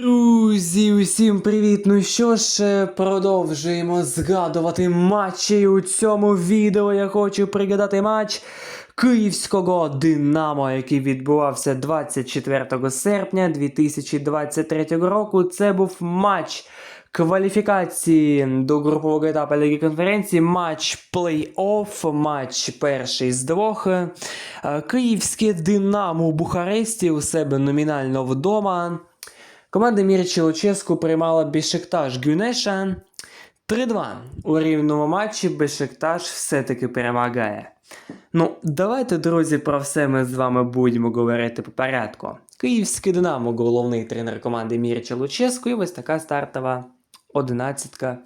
Друзі, усім привіт! Ну що ж, е, продовжуємо згадувати матчі. У цьому відео я хочу пригадати матч Київського Динамо, який відбувався 24 серпня 2023 року. Це був матч кваліфікації до групового етапу Ліги конференції, матч плей-офф, матч перший з двох. Е, Київське Динамо у Бухаресті у себе номінально вдома. Команда Мірчі Луческу приймала Бешикташ Гюнеша 3-2. У рівному матчі Бешикташ все-таки перемагає. Ну, давайте, друзі, про все ми з вами будемо говорити по порядку. Київський Динамо, головний тренер команди Мірча Луческу, і ось така стартова одинадцятка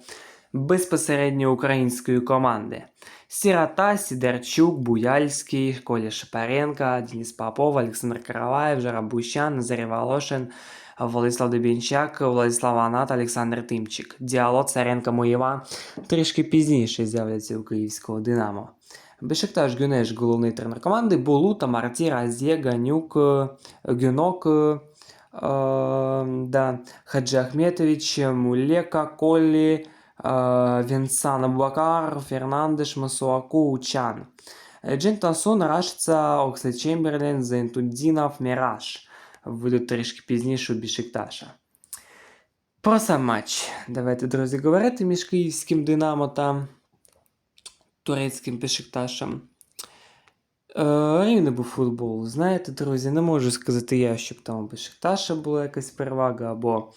безпосередньо української команди. Сірота, Сідерчук, Буяльський, Коля Шапаренко, Денис Попов, Олександр Караваєв, Жара Бущан, Назарій Волошин, Владислав Дебінчак, Владислав Анат, Олександр Тимчик. Діалог Царенко Моєва трішки пізніше з'являться у київського Динамо. Бешикташ Гюнеш, головний тренер команди, Булута, Марті, Разє, Ганюк, Гюнок, е, да, Хаджи Ахметович, Мулека, Колі, е, Вінсан Абубакар, Фернандеш, Масуаку, Учан. Джентасон, Рашца, Оксел Чемберлен, Зентуддінов, Міраж. Будуть трішки пізніше у Бішикташа. Про сам матч. Давайте, друзі, говорити між київським Динамо та турецьким Бешикташем. Е, рівний був футбол. Знаєте, друзі, не можу сказати я, щоб там у Бешикташа була якась перевага, або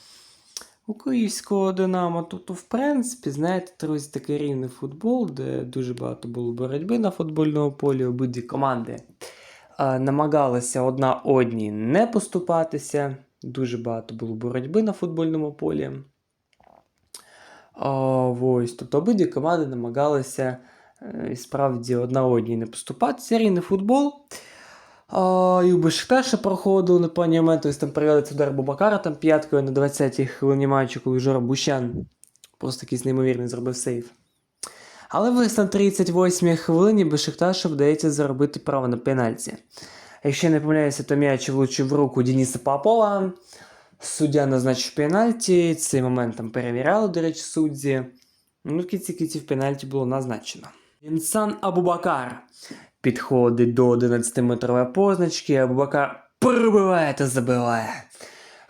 у київського Динамо. Тобто, в принципі, знаєте, друзі, такий рівний футбол, де дуже багато було боротьби на футбольному полі, обидві команди намагалися одна одній не поступатися. Дуже багато було боротьби на футбольному полі. Ось, тобто обидві команди намагалися е, і справді одна одній не поступатися. Рівний футбол. А, і у Бешикташа проходили непогані моменти. Ось там привели удар Бубакара там п'яткою на 20-й хвилині матчу, коли Жора Бущан просто якийсь неймовірний зробив сейв. Але ось на 38-й хвилині Бешикташу вдається заробити право на пенальті. Якщо не помиляюся, то м'яч влучив в руку Дениса Попова. Суддя назначив пенальті. Цей момент там перевіряли, до речі, судді. Ну, в кінці кінців пенальті було назначено. Інсан Абубакар підходить до 11-метрової позначки. Абубакар пробиває та забиває.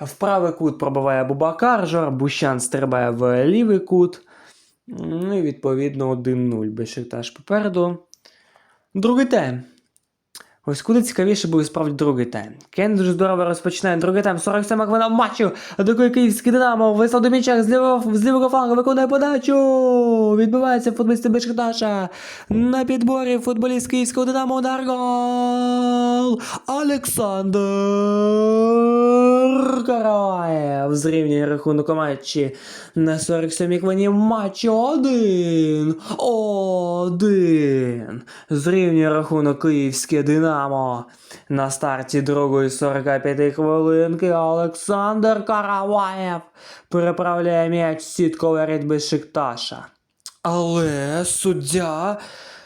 В правий кут пробиває Абубакар, Жор Бущан стрибає в лівий кут. Ну і відповідно 1-0. Бешикташ попереду. Другий тайм. Ось куди цікавіше буде справді другий тайм. Кен дуже здорово розпочинає другий тайм. 47 хвилина матчу. Атакує київський Динамо. Вислав до м'яча з лівого, з лівого флангу виконує подачу. Відбувається футболісти Бешикташа. На підборі футболіст київського Динамо. Удар гол. Олександр Караєв зрівнює рахунок у матчі на 47-й хвилині матчу 1. 1. Зрівнює рахунок київське Динамо. На старті другої 45 хвилинки Олександр Караваєв переправляє м'яч сітку воріт Бешикташа. Але суддя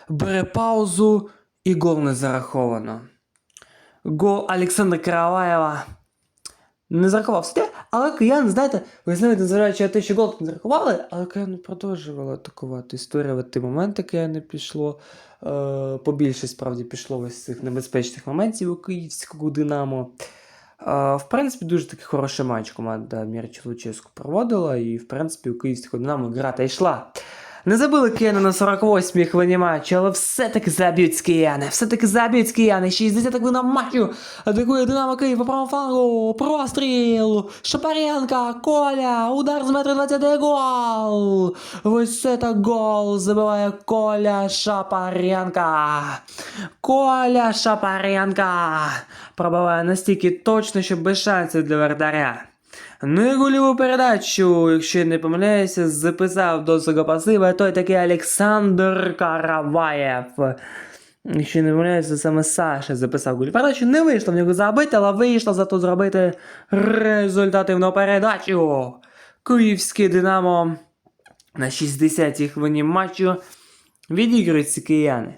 бере паузу і гол не зараховано. Гол Олександра Караваєва не зарахував суддя, але киян, знаєте, ви знаєте, незважаючи на те, що гол не зарахували, але кияни продовжували атакувати. Створювати моменти кияни пішло. Е, побільше справді пішло ось цих небезпечних моментів у київського Динамо. Е, в принципі, дуже такий хороший матч команда Мірчі Луческу проводила, і в принципі у київського Динамо гра та йшла. Не забили кияни на 48-й хвилині матчу, але все-таки заб'ють кияни. Все-таки заб'ють кияни. 60 хвилина матчу. Атакує Динамо Київ по правому флангу. Простріл. Шапаренко. Коля. Удар з метра 20 гол. Ось це так гол. Забиває Коля Шапаренко. Коля Шапаренко. Пробиває настільки точно, що без шансів для вратаря. Ну і гольову передачу, якщо я не помиляюся, записав до свого пасива той такий Олександр Караваєв. Якщо не помиляюся, саме Саша записав гольову передачу. Не вийшло в нього забити, але вийшло зато зробити результативну передачу. Київське Динамо на 60-й хвилині матчу відігруються кияни.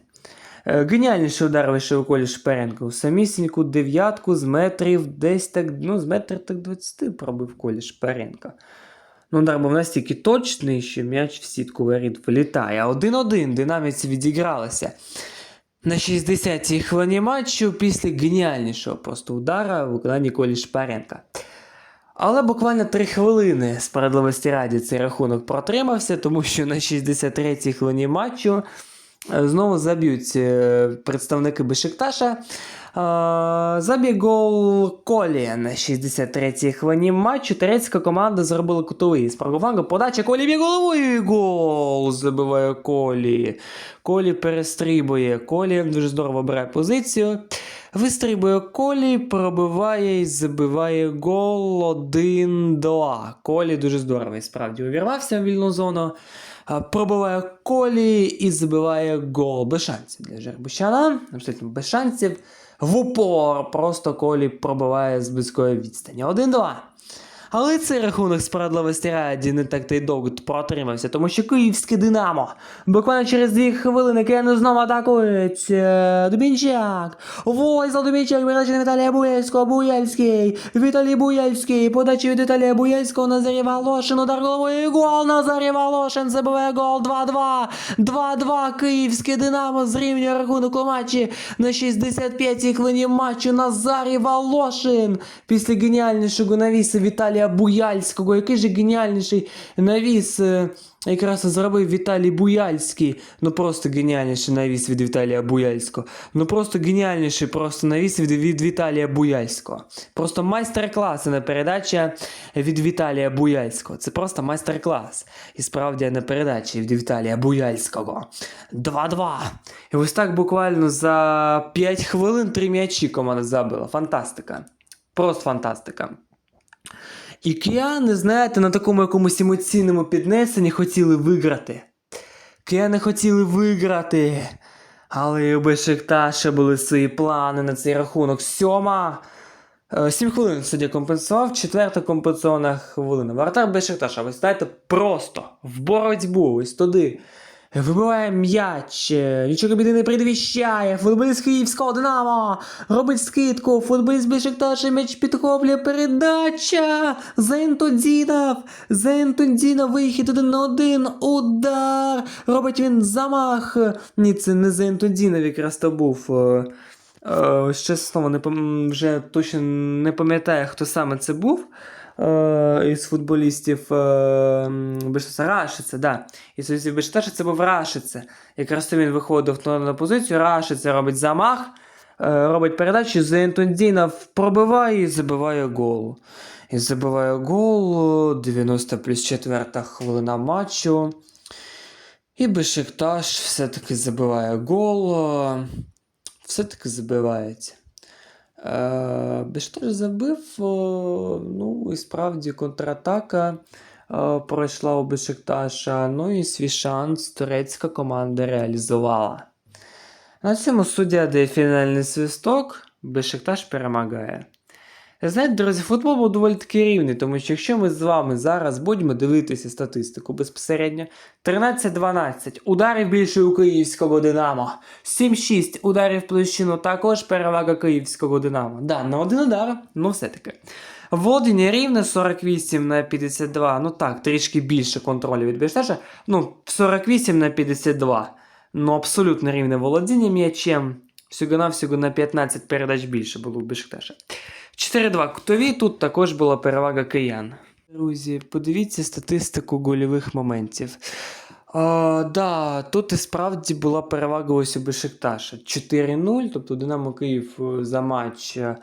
Е, Геніальніший удар у колі Шперенко. Самісіньку дев'ятку з метрів десь так, ну, з метрів так 20 пробив колі Шперенка. Ну, удар був настільки точний, що м'яч в сітку воріт влітає. 1-1 динаміці відігралася. На 60-й хвилині матчу після геніальнішого просто удара в виконанні колі Шпаренка. Але буквально 3 хвилини справедливості раді цей рахунок протримався, тому що на 63-й хвилині матчу знову заб'ють е, представники Бешикташа. Е, Забіг гол Колі на 63-й хвилині матчу. Турецька команда зробила кутовий з правого. Подача Колі б'є Гол забиває Колі. Колі перестрибує. Колі дуже здорово обирає позицію. Вистрибує Колі, пробиває і забиває гол 1-2. Колі дуже здорово і справді увірвався в вільну зону. А, Пробиває Колі і забиває гол. Без шансів для Жербущана. Абсолютно без шансів. В упор просто Колі пробиває з близької відстані. 1-2. Але цей рахунок справедливості раді не так та й довго протримався, тому що київське Динамо буквально через дві хвилини Кияни знову атакують. Е, Дубінчак. Войзел Дубінчак, передача на Віталія Буєльського. Буєльський. Віталій Буєльський. Подача від Віталія Буєльського. Назарі Волошин. Удар головою. Гол. Назарі Волошин забиває гол. 2-2. 2-2. Київське Динамо зрівнює рахунок у матчі на 65-й хвилині матчу. Назарій Волошин. Після геніальнішого навісу Віталія Буяльського. Який же геніальніший навіс е, якраз зробив Віталій Буяльський. Ну просто геніальніший навіс від Віталія Буяльського. Ну просто геніальніший просто навіс від, від Віталія Буяльського. Просто майстер-класна передача від Віталія Буяльського. Це просто майстер-клас. І справді на передачі від Віталія Буяльського. 2-2. І ось так буквально за 5 хвилин три м'ячі команда забила. Фантастика. Просто фантастика. І кияни, знаєте, на такому якомусь емоційному піднесенні хотіли виграти. Кияни хотіли виграти. Але у Бешикташа були свої плани на цей рахунок. Сьома. Е, Сім хвилин суддя компенсував, четверта компенсована хвилина. Вратар Бешикташа, ви знаєте, просто в боротьбу, ось туди. Вибиває м'яч, е, нічого біди не предвіщає. Футболіст Київського Динамо робить скидку. Футболіст Бешикташа м'яч підхоплює. Передача. Зентодінов. Зентодінов вихід один на один. Удар. Робить він замах. Ні, це не Зентодінов якраз то був. Е, е, Ще слово не пам- вже точно не пам'ятаю, хто саме це був. Е, із футболістів е, Бештаса Рашице, да. Із футболістів Бешташа це був Рашице. Якраз він виходив на, позицію, Рашице робить замах, е, робить передачу, Зентондінов пробиває і забиває гол. І забиває гол, 90 плюс 4 хвилина матчу. І Бешикташ все-таки забиває гол. Все-таки забивається. Е, забив, е, ну і справді контратака е, пройшла у Бешикташа, ну і свій шанс турецька команда реалізувала. На цьому суддя дає фінальний свисток, Бешикташ перемагає. Знаєте, друзі, футбол був доволі таки рівний, тому що якщо ми з вами зараз будемо дивитися статистику безпосередньо, 13-12 ударів більше у київського Динамо, 7-6 ударів площину, також перевага київського Динамо. Да, на один удар, ну все-таки. Володіння рівне 48 на 52, ну так, трішки більше контролю від Бешташа, ну 48 на 52. Ну абсолютно рівне володіння м'ячем. Всього-навсього на 15 передач більше було у Бешикташа. 4-2 кутові, тут також була перевага киян. Друзі, подивіться статистику гольових моментів. А, да, тут і справді була перевага ось у Бешикташа. 4-0, тобто Динамо Київ е, за матч е,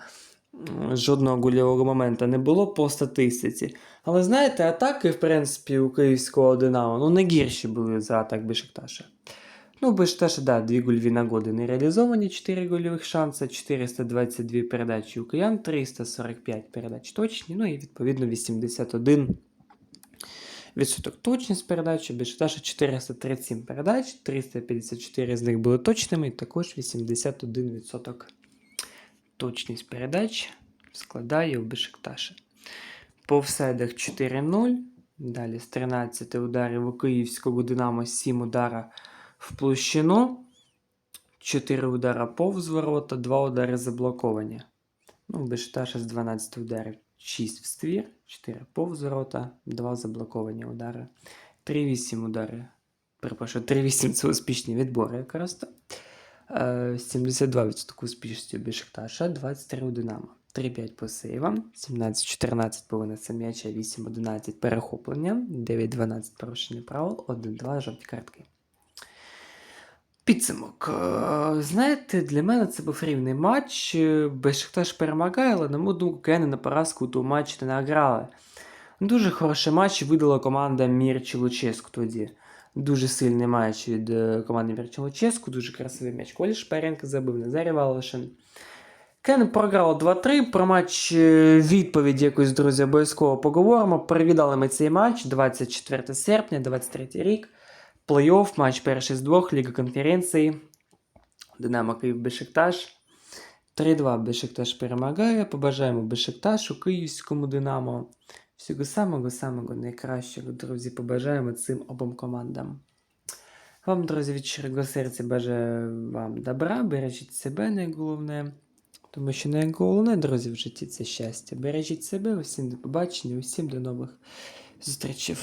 жодного гольового моменту не було по статистиці. Але знаєте, атаки, в принципі, у київського Динамо ну, не гірші були за атак Бешикташа. Ну, Бешташа, да, дві гольові нагоди не реалізовані, 4 гольових шанси, 422 передачі у киян, 345 передач точні, ну і відповідно 81 відсоток точність передач, у Бешташа 437 передач, 354 з них були точними, і також 81 відсоток точність передач складає у Бешикташа. По офсайдах 4-0, далі з 13 ударів у київського Динамо 7 удара в площину. 4 удара повз ворота, 2 удари заблоковані. Ну, Бешташа з 12 ударів 6 в ствір, 4 повз ворота, 2 заблоковані удари. 3-8 удари. Перепрошую, 3-8 це успішні відбори якраз. то. Е, 72% успішності Бешикташа, 23 у Динамо. 3-5 по сейвам, 17-14 по винесам м'яча, 8-11 перехоплення, 9-12 порушення правил, 1-2 жовті картки. Підсумок. Е, Знаєте, для мене це був рівний матч. Е, Бешикташ перемагає, але на мою думку, Кени на поразку у тому матчі не награли. Дуже хороший матч видала команда Мірчі Луческу тоді. Дуже сильний матч від е, команди Мірчі Луческу, дуже красивий м'яч. Колі Шпаренко забив, Назарій Валишин. Кен програло 2-3. Про матч відповідь якось, друзі, обов'язково поговоримо. Перевідали ми цей матч 24 серпня, 23 рік. Плей-офф, матч перший з двох, Ліга конференції. Динамо Київ Бешикташ. 3-2 Бешикташ перемагає. Побажаємо Бешикташу, Київському Динамо. Всього самого-самого найкращого, друзі, побажаємо цим обом командам. Вам, друзі, від щирого серця бажаю вам добра, бережіть себе найголовне. Тому що найголовне, друзі, в житті це щастя. Бережіть себе, усім до побачення, усім до нових зустрічей.